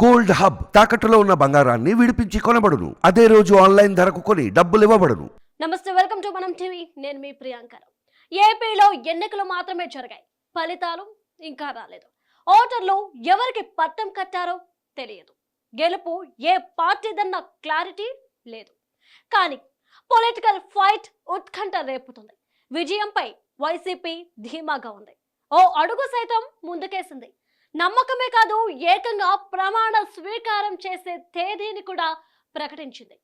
Gold hub తాకట్టులో ఉన్న బంగారాన్ని విడిపించి కొనబడును. అదే రోజు ఆన్లైన్ ధరకు కొని డబ్బులు ఇవ్వబడును. నమస్తే వెల్కమ్ టు మనం టీవీ. నేను మీ ప్రియాంకర్ ఏపీలో ఎన్నికలు మాత్రమే జరిగాయి. ఫలితాలు ఇంకా రాలేదు. ఓటర్లు ఎవరికి పట్టం కట్టారో తెలియదు. గెలుపు ఏ పార్టీదన్న క్లారిటీ లేదు. కానీ పొలిటికల్ ఫైట్ ఉత్కంఠ రేపుతుంది. విజయంపై వైసీపీ ధీమాగా ఉంది. ఓ అడుగు సైతం ముందుకేసింది నమ్మకమే కాదు ఏకంగా ప్రమాణ స్వీకారం చేసే తేదీని కూడా ప్రకటించింది.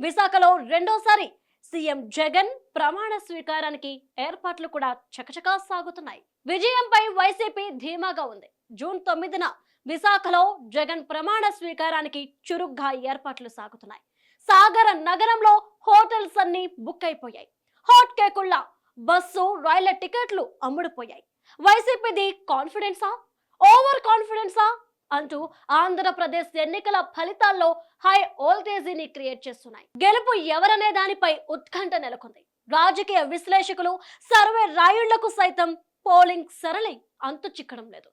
విశాఖలో రెండోసారి సీఎం జగన్ ప్రమాణ స్వీకారానికి ఏర్పాట్లు కూడా చకచకా సాగుతున్నాయి. విజయంపై వైసీపీ ధీమాగా ఉంది. జూన్ తొమ్మిదిన విశాఖలో జగన్ ప్రమాణ స్వీకారానికి చురుగ్గా ఏర్పాట్లు సాగుతున్నాయి. సాగర నగరంలో హోటల్స్ అన్ని బుక్ అయిపోయాయి. హాట్ కేకుళ్ళ బస్సు రైళ్ళ టికెట్లు అమ్ముడుపోయాయి. వైసీపీది కాన్ఫిడెన్సా? ఓవర్ కాన్ఫిడెన్సా అంటూ ఆంధ్రప్రదేశ్ ఎన్నికల ఫలితాల్లో హై ఓల్టేజీని క్రియేట్ చేస్తున్నాయి. గెలుపు ఎవరనే దానిపై ఉత్కంఠ నెలకొంది. రాజకీయ విశ్లేషకులు సర్వే రాయుళ్ళకు సైతం పోలింగ్ సరళి అంతు చిక్కడం లేదు.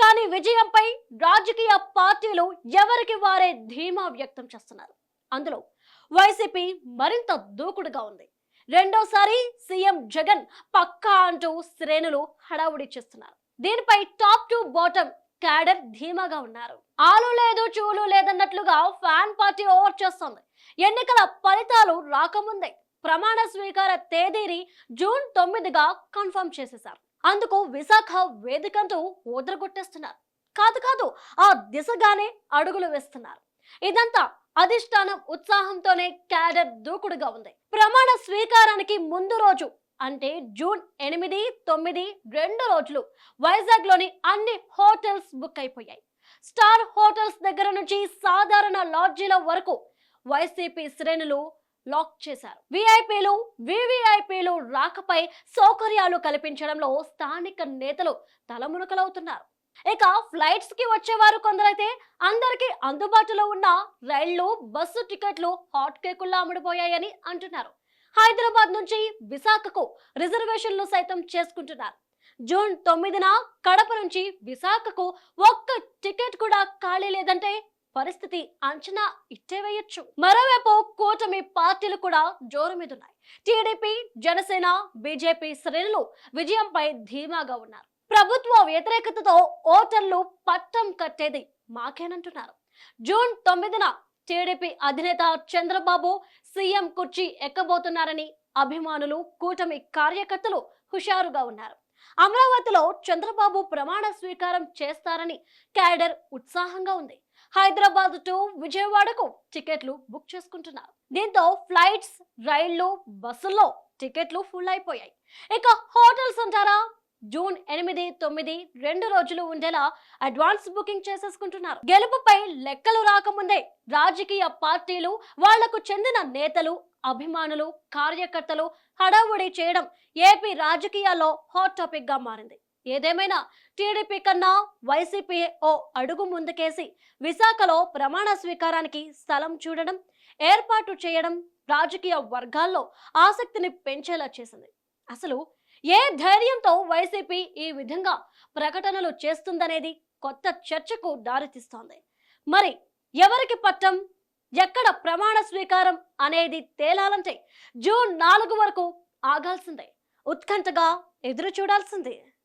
కానీ విజయంపై రాజకీయ పార్టీలు ఎవరికి వారే ధీమా వ్యక్తం చేస్తున్నారు. అందులో వైసీపీ మరింత దూకుడుగా ఉంది. రెండోసారి సీఎం జగన్ పక్కా అంటూ శ్రేణులు హడావుడి చేస్తున్నారు. దీనిపై టాప్ టు బాటమ్ క్యాడర్ ధీమాగా ఉన్నారు. ఆలు లేదు చూలు లేదన్నట్లుగా ఫ్యాన్ పార్టీ ఓవర్ చేస్తుంది. ఎన్నికల ఫలితాలు రాకముందే ప్రమాణ స్వీకార తేదీని జూన్ తొమ్మిదిగా కన్ఫర్మ్ చేసేశారు. అందుకు విశాఖ వేదికంటూ ఊదరగొట్టేస్తున్నారు. కాదు కాదు ఆ దిశగానే అడుగులు వేస్తున్నారు. ఇదంతా అధిష్టానం ఉత్సాహంతోనే క్యాడర్ దూకుడుగా ఉంది. ప్రమాణ స్వీకారానికి ముందు రోజు అంటే జూన్ ఎనిమిది తొమ్మిది రెండు రోజులు వైజాగ్లోని అన్ని హోటల్స్ బుక్ అయిపోయాయి. స్టార్ హోటల్స్ దగ్గర నుంచి సాధారణ లాడ్జీల వరకు వైసీపీ శ్రేణులు లాక్ చేశారు. విఐపీలు వివిఐపీలు రాకపై సౌకర్యాలు కల్పించడంలో స్థానిక నేతలు తలమునకలవుతున్నారు. ఇక ఫ్లైట్స్కి వచ్చేవారు కొందరైతే అందరికీ అందుబాటులో ఉన్న రైళ్ళు బస్సు టికెట్లు హాట్ కేకుల్లా అమ్ముడుపోయాయని అంటున్నారు. హైదరాబాద్ నుంచి విశాఖకు రిజర్వేషన్లు సైతం చేసుకుంటున్నారు. జూన్ తొమ్మిదిన కడప నుంచి విశాఖకు ఒక్క టికెట్ కూడా ఖాళీ లేదంటే పరిస్థితి అంచనా ఇట్టే వేయొచ్చు మరోవైపు కూటమి పార్టీలు కూడా జోరు మీదున్నాయి. టీడీపీ జనసేన బీజేపీ శ్రేణులు విజయంపై ధీమాగా ఉన్నారు. ప్రభుత్వ వ్యతిరేకతతో ఓటర్లు పట్టం కట్టేది మాకేనంటున్నారు. జూన్ తొమ్మిదిన టీడీపీ అధినేత చంద్రబాబు సీఎం కుర్చీ ఎక్కబోతున్నారని అభిమానులు కూటమి కార్యకర్తలు హుషారుగా ఉన్నారు. అమరావతిలో చంద్రబాబు ప్రమాణ స్వీకారం చేస్తారని క్యాడర్ ఉత్సాహంగా ఉంది. హైదరాబాద్ టు విజయవాడకు టికెట్లు బుక్ చేసుకుంటున్నారు. దీంతో ఫ్లైట్స్ రైళ్ళు బస్సుల్లో టికెట్లు ఫుల్ అయిపోయాయి. ఇక హోటల్స్ అంటారా? జూన్ ఎనిమిది తొమ్మిది రెండు రోజులు ఉండేలా అడ్వాన్స్ బుకింగ్ చేసేసుకుంటున్నారు. గెలుపుపై లెక్కలు రాకముందే రాజకీయ పార్టీలు వాళ్ళకు చెందిన నేతలు అభిమానులు కార్యకర్తలు హడావుడి చేయడం ఏపీ రాజకీయాల్లో హాట్ టాపిక్గా మారింది. ఏదేమైనా టీడీపీ కన్నా వైసీపీ ఓ అడుగు ముందుకేసి విశాఖలో ప్రమాణ స్వీకారానికి స్థలం చూడడం ఏర్పాటు చేయడం రాజకీయ వర్గాల్లో ఆసక్తిని పెంచేలా చేసింది. అసలు ఏ ధైర్యంతో వైసీపీ ఈ విధంగా ప్రకటనలు చేస్తుందనేది కొత్త చర్చకు దారితీస్తోంది. మరి ఎవరికి పట్టం? ఎక్కడ ప్రమాణ స్వీకారం అనేది తేలాలంటే జూన్ నాలుగు వరకు ఆగాల్సిందే. ఉత్కంఠగా ఎదురు చూడాల్సిందే